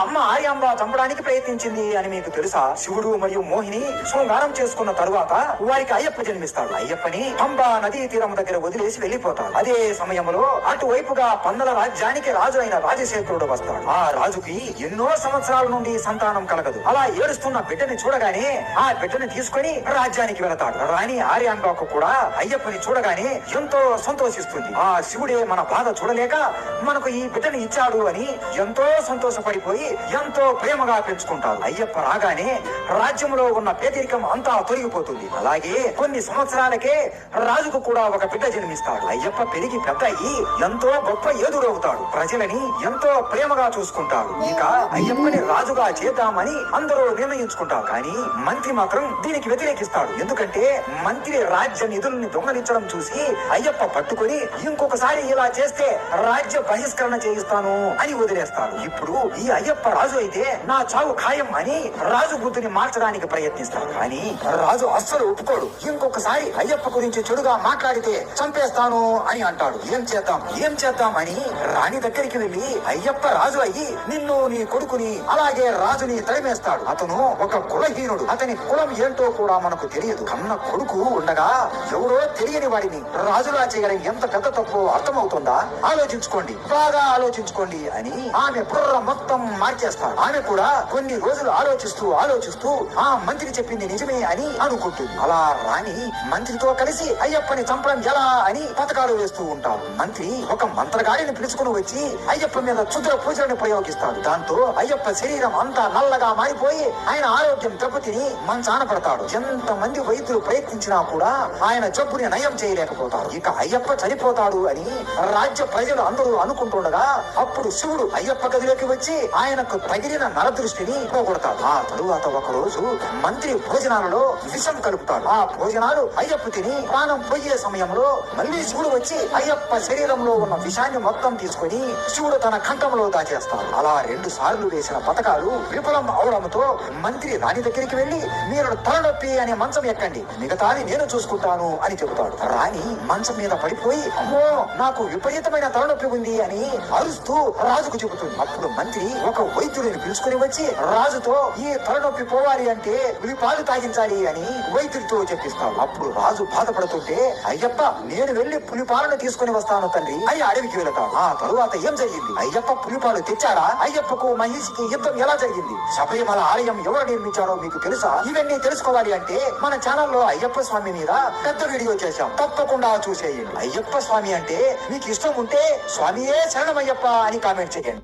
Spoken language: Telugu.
అమ్మ ఆర్యాంబ చంపడానికి ప్రయత్నించింది అని మీకు తెలుసా? శివుడు మరియు మోహిని శృంగారం చేసుకున్న తరువాత వారికి అయ్యప్ప జన్మిస్తాడు. అయ్యప్పని పంబా నదీ తీరం దగ్గర వదిలేసి వెళ్ళిపోతాడు అదే సమయంలో అటువైపుగా పందల రాజ్యానికి రాజు అయిన రాజశేఖరుడు వస్తాడు. ఆ రాజుకి ఎన్నో సంవత్సరాల నుండి సంతానం కలగదు. అలా ఏడుస్తున్న బిడ్డని చూడగానే ఆ బిడ్డని తీసుకొని రాజ్యానికి వెళతాడు. రాణి ఆర్యాంబాకు కూడా అయ్యప్పని చూడగానే ఎంతో సంతోషిస్తుంది. ఆ శివుడే మన బాధ చూడలేక మనకు ఈ బిడ్డని ఇచ్చాడు అని ఎంతో సంతోషపడిపోయి ఎంతో ప్రేమగా పెంచుకుంటారు. అయ్యప్ప రాగానే రాజ్యంలో ఉన్న పేదరికం అంతా తొలగిపోతుంది. అలాగే కొన్ని సంవత్సరాలకే రాజుకు కూడా ఒక బిడ్డ జన్మిస్తాడు. అయ్యప్ప పెరిగి పెద్ద అయ్యి ఎంతో గొప్ప ఎదురవుతాడు ప్రజలని ఎంతో ప్రేమగా చూసుకుంటాడు. ఇక అయ్యప్పని రాజుగా చేద్దామని అందరూ నిర్ణయించుకుంటారు. కానీ మంత్రి మాత్రం దీనికి వ్యతిరేకిస్తాడు. ఎందుకంటే మంత్రి రాజ్య నిధుల్ని దొంగలించడం చూసి అయ్యప్ప పట్టుకొని ఇంకొకసారి ఇలా చేస్తే రాజ్య బహిష్కరణ చేయిస్తాను అని వదిలేస్తాడు. ఇప్పుడు ఈ అయ్యప్ప రాజు అయితే నా చావు ఖాయం అని రాజు బుద్ధిని మార్చడానికి ప్రయత్నిస్తాడు. కానీ రాజు అస్సలు ఒప్పుకోడు. ఇంకొకసారి అయ్యప్ప గురించి చెడుగా మాట్లాడితే చంపేస్తాను అని అంటాడు. ఏం చేద్దాం? ఏం చేద్దాం అని రాణి దగ్గరికి వెళ్ళి అయ్యప్ప రాజు అయ్యి నిన్ను నీ కొడుకుని అలాగే రాజుని తరిమేస్తాడు. అతను ఒక కులహీనుడు. అతని కులం ఏంటో కూడా మనకు తెలియదు. కన్న కొడుకు ఉండగా ఎవరో తెలియని వాడిని రాజులా చేయడం ఎంత పెద్ద తప్పు అర్థమవుతుందా? ఆలోచించుకోండి. బాగా ఆలోచించుకోండి అని ఆమె బుర్ర మొత్తం మార్చేస్తాడు ఆమె కూడా కొన్ని రోజులు ఆలోచిస్తూ ఆలోచిస్తూ ఆ మంత్రి చెప్పింది నిజమే అని అనుకుంటుంది. అలా రాణి మంత్రితో కలిసి అయ్యప్పని చంపడం ఎలా అని పథకాలు వేస్తూ ఉంటారు. మంత్రి ఒక మంత్రగాడిని పిలుచుకుని వచ్చి అయ్యప్ప మీద క్షుద్ర పూజలను ప్రయోగిస్తాడు. దాంతో అయ్యప్ప శరీరం అంతా నల్లగా మారిపోయి ఆయన ఆరోగ్యం దెబ్బతిని మంచాన పడతాడు. ఎంత మంది వైద్యులు ప్రయత్నించినా కూడా ఆయన జబ్బుని నయం చేయలేకపోతారు. ఇక అయ్యప్ప చనిపోతాడు అని రాజ్య ప్రజలు అందరూ అనుకుంటుండగా అప్పుడు శివుడు అయ్యప్ప గదిలోకి వచ్చి ఆయనకు తగిలిన నరదృష్టిని పోగొడతాడు. ఆ తరువాత ఒక రోజు మంత్రి భోజనాలలో విషం కలుపుతాడు. ఆ భోజనాలు అయ్యప్ప తిని ప్రాణం పోయే సమయంలో మళ్ళీ శివుడు వచ్చి అయ్యప్ప శరీరంలో ఉన్న విషాన్ని మొత్తం తీసుకొని శివుడు తన కంఠంలో దాచేస్తాడు. అలా రెండు సార్లు వేసిన పథకాలు విఫలం అవడంతో మంత్రి రాణి దగ్గరికి వెళ్ళి మీరు తలనొప్పి అనే మంచం ఎక్కండి. మిగతాది నేను చూసుకుంటాను అని చెబుతాడు. రాణి మంచం మీద పడిపోయి అమ్మో నాకు విపరీతమైన తలనొప్పి ఉంది అని అరుస్తూ రాజుకు చెబుతుంది. అప్పుడు మంత్రి ఒక వైద్యుడిని పిలుచుకుని వచ్చి రాజుతో ఈ తలనొప్పి పోవాలి అంటే పాలు తాగించాలి అని వైద్యుడితో చెప్పిస్తాడు అప్పుడు రాజు బాధపడుతుంటే అయ్యప్ప నేను వెళ్ళి పులిపాలను తీసుకుని వస్తాను తండ్రి. అని అడవికి వెళతాడు. ఆ తరువాత ఏం జరిగింది? అయ్యప్ప పులిపాలు తెచ్చాడా అయ్యప్పకు మహిషికి యుద్ధం ఎలా జరిగింది? శబరిమల ఆలయం ఎవరు నిర్మించారో మీకు తెలుసా? ఇవన్నీ తెలుసుకోవాలి అంటే మన ఛానల్లో అయ్యప్ప స్వామి మీద పెద్ద వీడియో చేశాం. తప్పకుండా చూసేయండి. అయ్యప్ప స్వామి అంటే మీకు ఇష్టం ఉంటే స్వామియే శరణమయ్యప్ప అని కామెంట్ చేయండి.